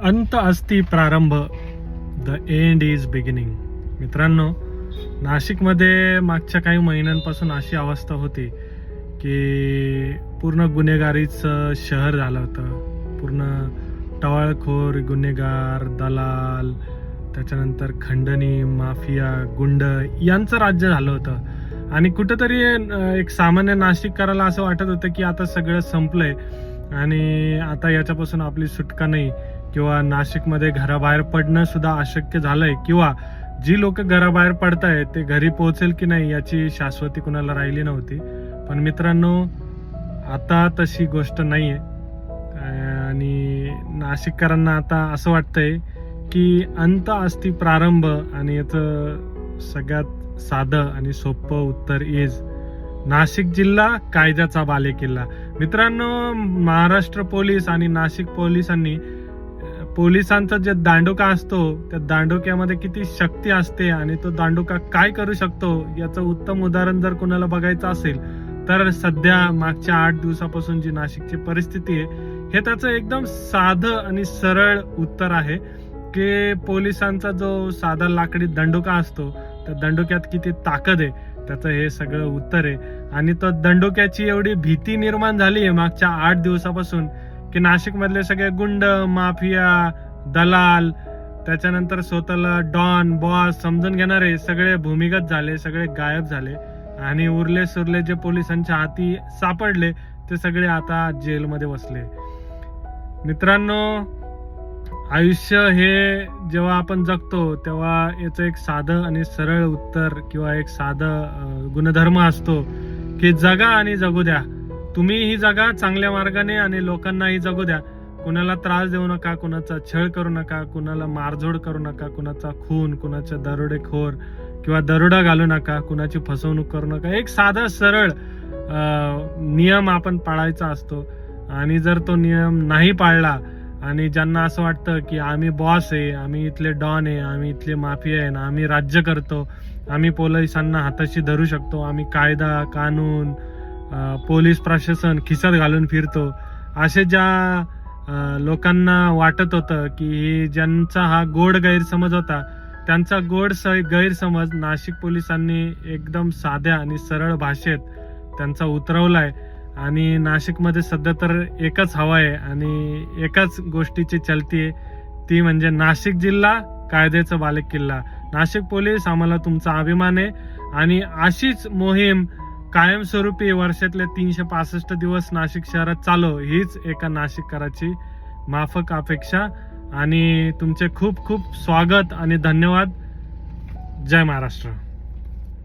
अंत असती प्रारंभ. द एंड इज बिगिनिंग मित्रांनो नाशिकमध्ये मागच्या काही महिन्यांपासून अशी अवस्था होती की पूर्ण गुन्हेगारीचं शहर झालं होतं. पूर्ण टवाळखोर गुन्हेगार दलाल त्याच्यानंतर खंडणी माफिया गुंड यांचं राज्य झालं होतं. आणि कुठंतरी एक सामान्य नाशिककाराला असं वाटत होतं की आता सगळं संपलंय. आणि आता याच्यापासून आपली सुटका नाही किंवा नाशिकमध्ये घराबाहेर पडणं सुद्धा अशक्य झालंय किंवा जी लोक घराबाहेर पडतायत ते घरी पोहोचेल की नाही याची शाश्वती कुणाला राहिली नव्हती. पण मित्रांनो आता तशी गोष्ट नाही आहे आणि नाशिककरांना आता असं वाटतंय की अंत असती प्रारंभ आणि याचं सगळ्यात साधं आणि सोपं उत्तर इज नाशिक जिल्हा कायद्याचा बालेकिल्ला. मित्रांनो महाराष्ट्र पोलीस आणि नाशिक पोलिसांनी पोलिसांचा जे दांडोका असतो त्या दांडोक्यामध्ये किती शक्ती असते आणि तो दांडोका काय करू शकतो याचं उत्तम उदाहरण जर कोणाला बघायचं असेल तर सध्या मागच्या आठ दिवसापासून जी नाशिकची परिस्थिती आहे हे त्याचं एकदम साधं आणि सरळ उत्तर आहे की पोलिसांचा जो साधा लाकडी दंडोका असतो त्या दंडोक्यात किती ताकद आहे त्याचं हे सगळं उत्तर आहे. आणि तो दंडोक्याची एवढी भीती निर्माण झाली आहे मागच्या आठ दिवसापासून की नाशिकमधले सगळे गुंड माफिया दलाल त्याच्यानंतर स्वतःला डॉन बॉस समजून घेणारे सगळे भूमिगत झाले सगळे गायब झाले. आणि उरले सुरले जे पोलिसांच्या हाती सापडले ते सगळे आता जेलमध्ये बसले मित्रांनो आयुष्य हे जेव्हा आपण जगतो तेव्हा याचं एक साधं आणि सरळ उत्तर किंवा एक साधं गुणधर्म असतो की जगा आणि जगू द्या. तुम्ही ही जगा चांगल्या मार्गाने आणि लोकांनाही जगू द्या. कुणाला त्रास देऊ नका कुणाचा छळ करू नका कुणाला मारझोड करू नका कुणाचा खून कुणाचा दरोडेखोर किंवा दरोडा घालू नका कुणाची फसवणूक करू नका. एक साधा सरळ नियम आपण पाळायचा असतो. आणि जर तो नियम नाही पाळला आणि ज्यांना असं वाटतं की आम्ही बॉस आहे आम्ही इथले डॉन आहे आम्ही इथले माफिया आहे ना आम्ही राज्य करतो आम्ही पोलिसांना हाताशी धरू शकतो आम्ही कायदा कानून पोलीस प्रशासन खिसात घालून फिरतो. असे ज्या लोकांना वाटत होतं की हे ज्यांचा हा गोड गैरसमज होता त्यांचा गोड स गैरसमज नाशिक पोलिसांनी एकदम साध्या आणि सरळ भाषेत त्यांचा उतरवलाय. आणि नाशिकमध्ये सध्या तर एकच हवा आहे आणि एकाच गोष्टीची चलती आहे. ती म्हणजे नाशिक जिल्हा कायद्याचा बालेकिल्ला नाशिक पोलीस आम्हाला तुमचा अभिमान आहे. आणि अशीच मोहीम कायमस्वरूपी वर्षातले तीनशे पासष्ट दिवस नाशिक शहरात चालव हीच एका नाशिककराची माफक अपेक्षा. आणि तुमचे खूप खूप स्वागत आणि धन्यवाद. जय महाराष्ट्र.